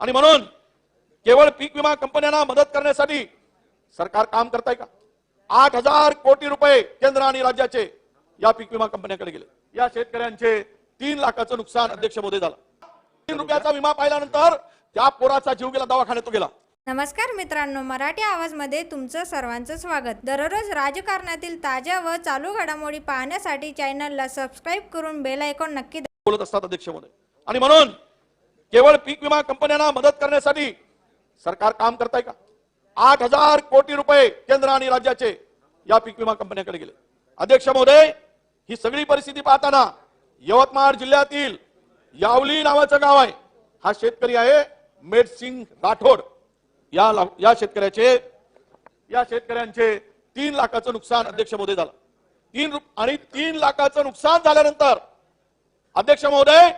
आणि म्हणून केवळ पीक विमा कंपन्यांना मदत करण्यासाठी सरकार काम करताय का? आठ हजार कोटी रुपये केंद्र आणि राज्याचे या पीक विमा कंपन्यांकडे गेले. या शेतकऱ्यांचे तीन लाखाचं नुकसान अध्यक्ष मोदी झालं. तीन रुपयाचा विमा पाहिल्यानंतर त्या पोराचा जीव गेला दवाखान्यात तो गेला. नमस्कार मित्रांनो मराठी आवाजमध्ये तुमचं सर्वांचं स्वागत. दररोज राजकारणातील ताज्या व चालू घडामोडी पाहण्यासाठी चॅनलला सबस्क्राईब करून बेल आयकॉन नक्की बोलत असतात अध्यक्ष महोदय आणि म्हणून केवळ पीक विमा कंपन्यांना मदत करण्यासाठी सरकार काम करताय का? आठ हजार कोटी रुपये केंद्र आणि राज्याचे या पीक विमा कंपन्याकडे गेले. अध्यक्ष महोदय ही सगळी परिस्थिती पाहताना यवतमाळ जिल्ह्यातील यावली नावाचं गाव आहे. हा शेतकरी आहे मेडसिंग राठोड. या या शेतकऱ्याचे या शेतकऱ्यांचे तीन लाखाचं नुकसान अध्यक्ष महोदय झालं. तीन आणि तीन लाखाचं नुकसान झाल्यानंतर अध्यक्ष महोदय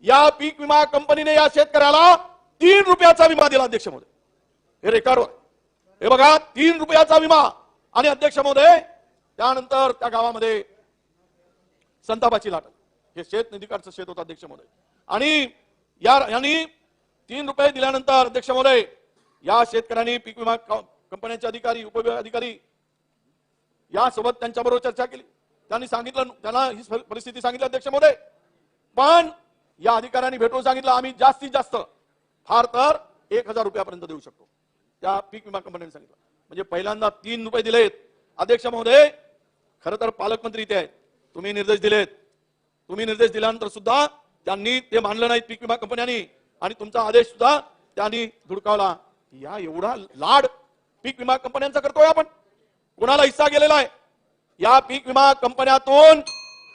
या पीक विमा कंपनीने या शेतकऱ्याला तीन रुपयाचा विमा दिला अध्यक्ष महोदय. हे रेकॉर्डवर हे बघा तीन रुपयाचा विमा. आणि अध्यक्ष महोदय त्यानंतर त्या गावामध्ये संतापाची लाट हे शेत निधीकाडचं शेत होतं अध्यक्ष महोदय. आणि या यांनी तीन रुपये दिल्यानंतर अध्यक्ष महोदय या शेतकऱ्यांनी पीक विमा कंपन्यांचे अधिकारी उपविभाग अधिकारी यासोबत त्यांच्याबरोबर चर्चा केली. त्यांनी सांगितलं त्यांना ही परिस्थिती सांगितली अध्यक्ष महोदय. पण या अधिकाऱ्यांनी भेटून सांगितलं आम्ही जास्तीत जास्त फार तर एक हजार रुपयापर्यंत देऊ शकतो. त्या पीक विमा कंपनीने सांगितलं. म्हणजे पहिल्यांदा तीन रुपये दिलेत. अध्यक्ष महोदय खरं तर पालकमंत्री इथे आहेत. तुम्ही निर्देश दिलेत. तुम्ही निर्देश दिल्यानंतर सुद्धा त्यांनी ते मानलं नाहीत पीक विमा कंपन्यांनी. आणि तुमचा आदेश सुद्धा त्यांनी धुडकावला. या एवढा लाड पीक विमा कंपन्यांचा करतोय आपण. कुणाला हिस्सा गेलेला आहे? या पीक विमा कंपन्यातून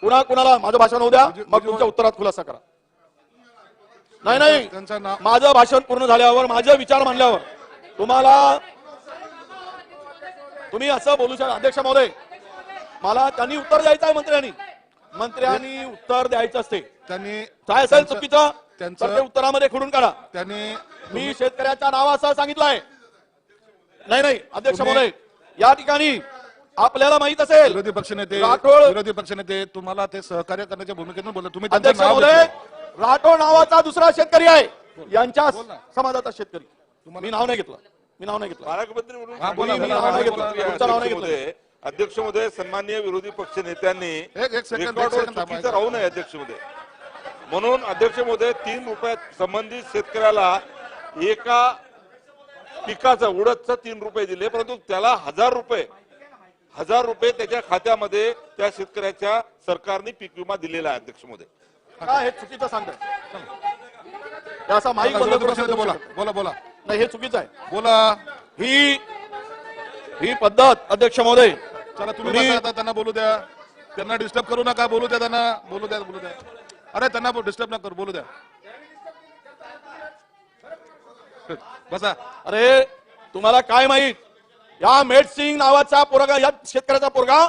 कुणा कुणाला माझं भाषण होऊ द्या. मग तुमच्या उत्तरात खुलासा करा. नाही नाही. त्यांचं नाव- माझं भाषण पूर्ण झाल्यावर माझे विचार मांडल्यावर तुम्हाला तुम्ही असं बोलू शकता. अध्यक्ष महोदय मला त्यांनी उत्तर द्यायचं आहे मंत्र्यांनी. मंत्र्यांनी उत्तर द्यायचं असते. त्यांनी काय असेल चुकीचं त्यांचं- ते उत्तरामध्ये खोडून काढा. त्यांनी मी शेतकऱ्याच्या नावासह सांगितलंय नाही नाही अध्यक्ष महोदय या ठिकाणी आपल्याला माहीत असेल विरोधी पक्षनेते विरोधी पक्षनेते तुम्हाला ते सहकार्य करण्याच्या भूमिकेतून बोलले. तुम्ही अध्यक्ष महोदय. राठोड नावाचा दुसरा शेतकरी आहे. यांच्या. समाजाचा शेतकरी. मी नाव नाही घेतलं. मी नाव नाही घेतलं. पालकमंत्री म्हणून हा, बोला, मी बोला, नाव नाही बोला, घेतलं. बोला. तुमचं नाव नाही अध्यक्ष घेतलं. महोदय अध्यक्ष महोदय सन्माननीय विरोधी पक्ष नेत्यांनी राहू नये अध्यक्ष महोदय म्हणून अध्यक्ष महोदय तीन रुपयात संबंधित शेतकऱ्याला एका पिकाचं उडदचं तीन रुपये दिले परंतु त्याला हजार रुपये हजार रुपये त्याच्या खात्यामध्ये त्या शेतकऱ्याच्या सरकारने पीक विमा दिलेला आहे अध्यक्ष महोदय काय हे चुकीचं सांगताय. हे असा माईक बंद करून बोला. बोला बोला. नाही हे चुकीचं आहे. बोला. ही ही पद्धत अध्यक्ष महोदय. चला तुम्ही आता त्यांना बोलू द्या. त्यांना डिस्टर्ब करू नका बोलू द्या त्यांना. बोलू द्या बोलू द्या. अरे त्यांना डिस्टर्ब नका करू बोलू द्या. बसा. अरे तुम्हाला काय माहीत? या मेडसिंग नावाचा पोरगा या शेतकऱ्याचा पोरगा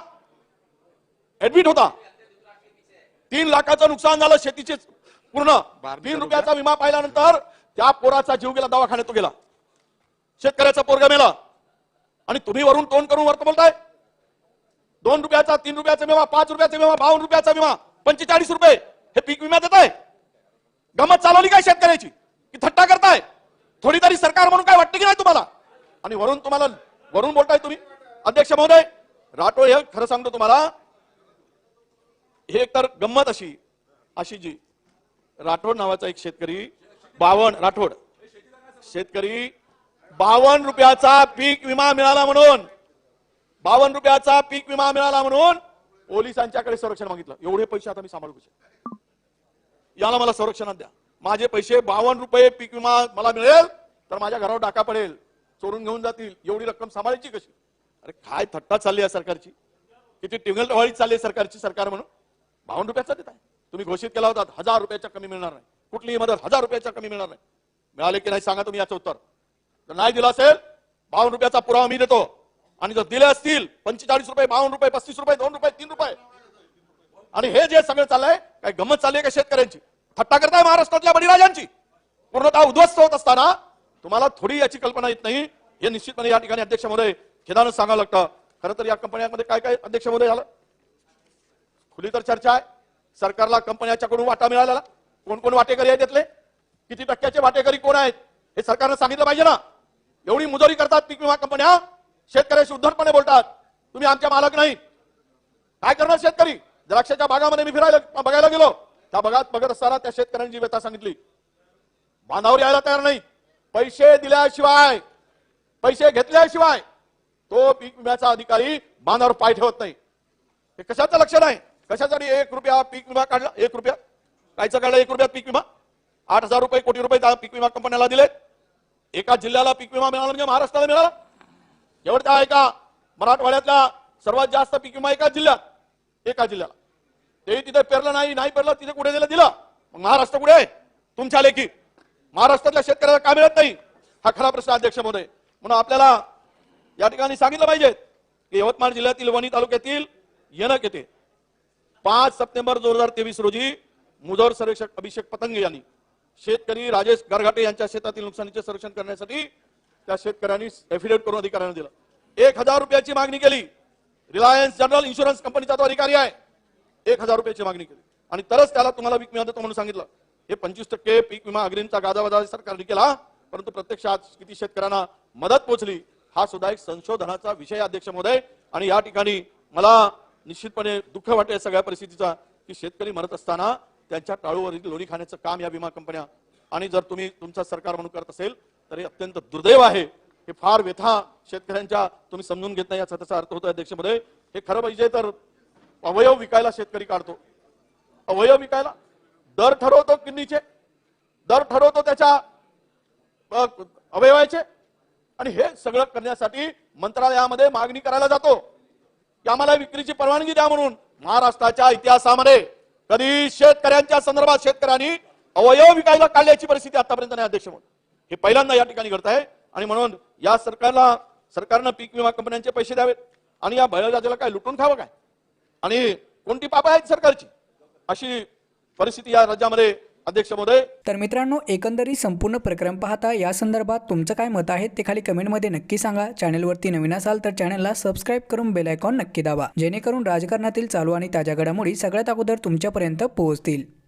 ऍडमिट होता. तीन लाखाचं नुकसान झालं शेतीचे पूर्ण. तीन रुपयाचा विमा पाहिल्यानंतर त्या पोराचा जीव गेला दवाखान्यात तो गेला. शेतकऱ्याचा पोरगा मेला. आणि तुम्ही वरून तोंड करून वरत बोलताय. दोन रुपयाचा तीन रुपयाचा विमा पाच रुपयाचा विमा बावन्न रुपयाचा विमा पंचेचाळीस रुपये हे पीक विम्यात येत आहे गमत चालवली काय शेतकऱ्याची? की थट्टा करताय? थोडी तरी सरकार म्हणून काय वाटतं की नाही तुम्हाला? आणि वरून तुम्हाला वरून बोलताय तुम्ही. अध्यक्ष महोदय राठोड हे खरं सांगतो तुम्हाला हे एक तर गंमत अशी अशी जी राठोड नावाचा एक शेतकरी बावन राठोड शेतकरी बावन्न रुपयाचा पीक विमा मिळाला म्हणून बावन्न रुपयाचा पीक विमा मिळाला म्हणून पोलिसांच्याकडे संरक्षण मागितलं. एवढे पैसे आता मी सांभाळू शकतो याला मला संरक्षणात द्या. माझे पैसे बावन्न रुपये पीक विमा मला मिळेल तर माझ्या घरावर डाका पडेल चोरून घेऊन जातील एवढी रक्कम सांभाळायची कशी? अरे काय थट्टा चालली आहे सरकारची. किती टिंगलटवाळी चालली आहे सरकारची सरकार म्हणून. बावन्न रुपयाचा देत आहे. तुम्ही घोषित केला होता हजार रुपयाच्या कमी मिळणार नाही. कुठलीही मदत हजार रुपयाच्या कमी मिळणार नाही. मिळाले की नाही सांगा तुम्ही याचं उत्तर. जर नाही दिलं असेल बावन्न रुपयाचा पुरावा मी देतो. आणि जर दिले असतील पंचेचाळीस रुपये बावन्न रुपये पस्तीस रुपये दोन रुपये तीन रुपये. आणि हे जे सगळं चाललंय काय गंमत चालली आहे का शेतकऱ्यांची? थट्टा करताय महाराष्ट्रातल्या बळीराजांची. पूर्णतः उद्ध्वस्त होत असताना तुम्हाला थोडी याची कल्पना येत नाही. हे निश्चितपणे या ठिकाणी अध्यक्ष महोदय खेदानं सांगावं लागतं. खरं तर या कंपन्यांमध्ये काय काय अध्यक्ष महोदय झालं? खुली तर चर्चा आहे. सरकारला कंपन्याच्याकडून वाटा मिळालेला. कोण कोण वाटेकरी आहेत त्यातले किती टक्क्याचे वाटेकरी कोण आहेत? हे सरकारनं सांगितलं पाहिजे ना. एवढी मुजोरी करतात पीक विमा कंपन्या. शेतकऱ्याशी उद्धटपणे बोलतात. तुम्ही आमच्या मालक नाही. काय करणार शेतकरी? द्राक्षाच्या भागामध्ये मी फिरायला बघायला गेलो. त्या भागात बघत असताना त्या शेतकऱ्यांची व्यथा सांगितली. बांधावर यायला तयार नाही पैसे दिल्याशिवाय पैसे घेतल्याशिवाय तो पीक विम्याचा अधिकारी बांधावर पाय ठेवत नाही. हे कशाचं लक्षण आहे? कशासाठी एक रुपया पीक विमा काढला? एक रुपया? कायचं काढला एक रुपयात पीक विमा? आठ हजार रुपये कोटी रुपये त्या पीक विमा कंपन्याला दिले. एका जिल्ह्याला पीक विमा मिळाला म्हणजे महाराष्ट्राला मिळाला. एवढं त्या एका मराठवाड्यातला सर्वात जास्त पीक विमा एका जिल्ह्यात. एका जिल्ह्याला. ते तिथे पेरलं नाही नाही पेरलं तिथे कुठे दिलं? दिलं. मग महाराष्ट्र कुठे आहे? तुमच्या लेखी. महाराष्ट्रातल्या शेतकऱ्याला का मिळत नाही? हा खरा प्रश्न अध्यक्ष महोदय. म्हणून आपल्याला या ठिकाणी सांगितलं पाहिजे की यवतमाळ जिल्ह्यातील वणी तालुक्यातील येणं येते पाच सप्टेंबर दोन हजार तेवीस रोजी मुजोर सर्वेक्षक अभिषेक पतंगे यांनी शेतकरी राजेश गारघाटे यांच्या शेतातील नुकसानीचे संरक्षण करण्यासाठी त्या शेतकऱ्यांनी एफिडेव्हिट करून अधिकाऱ्यांना दिलं. एक हजार रुपयाची मागणी केली. रिलायन्स जनरल इन्शुरन्स कंपनीचा तो अधिकारी आहे. एक हजार रुपयाची मागणी केली. आणि तरच त्याला तुम्हाला पीक विमा देतो म्हणून सांगितलं. हे पंचवीस टक्के पीक विमा अग्रिमचा गाजावाजा सरकारने केला परंतु प्रत्यक्षात किती शेतकऱ्यांना मदत पोहोचली हा सुद्धा एक संशोधनाचा विषय अध्यक्ष महोदय. आणि या ठिकाणी मला निश्चितपणे दुःख वाटतं सगळ्या परिस्थितीचा की शेतकरी मरत असताना त्यांच्या टाळूवरील लोणी खाण्याचं काम या विमा कंपन्या आणि जर तुम्ही तुमचा सरकार म्हणून करत असेल तर हे अत्यंत दुर्दैव आहे. हे फार व्यथा शेतकऱ्यांच्या तुम्ही समजून घेत नाही याचा त्याचा अर्थ होतो अध्यक्षमध्ये हे खरं पाहिजे तर अवयव विकायला शेतकरी काढतो. अवयव विकायला दर ठरवतो किडनीचे दर ठरवतो त्याच्या अ, अवयवाचे. आणि हे सगळं करण्यासाठी मंत्रालयामध्ये मागणी करायला जातो. की आम्हाला विक्रीची परवानगी द्या म्हणून महाराष्ट्राच्या इतिहासामध्ये कधी शेतकऱ्यांच्या संदर्भात शेतकऱ्यांनी अवयव विकायला काढल्याची परिस्थिती आतापर्यंत नाही अध्यक्ष म्हणून. हे पहिल्यांदा या ठिकाणी घडत आहे. आणि म्हणून या सरकारला सरकारनं पीक विमा कंपन्यांचे पैसे द्यावेत. आणि या बळीराजाला काय लुटून खावं काय? आणि कोणती पापं आहेत सरकारची? अशी परिस्थिती या राज्यामध्ये अध्यक्ष महोदय. तर मित्रांनो एकंदरीत संपूर्ण प्रकरण पाहता या संदर्भात तुमचं काय मत आहे ते खाली कमेंटमध्ये नक्की सांगा. चॅनलवरती नवीन असाल तर चॅनलला सबस्क्राईब करून बेल आयकॉन नक्की दाबा. जेणेकरून राजकारणातील चालू आणि ताज्या घडामोडी सगळ्यात अगोदर तुमच्यापर्यंत पोहोचतील.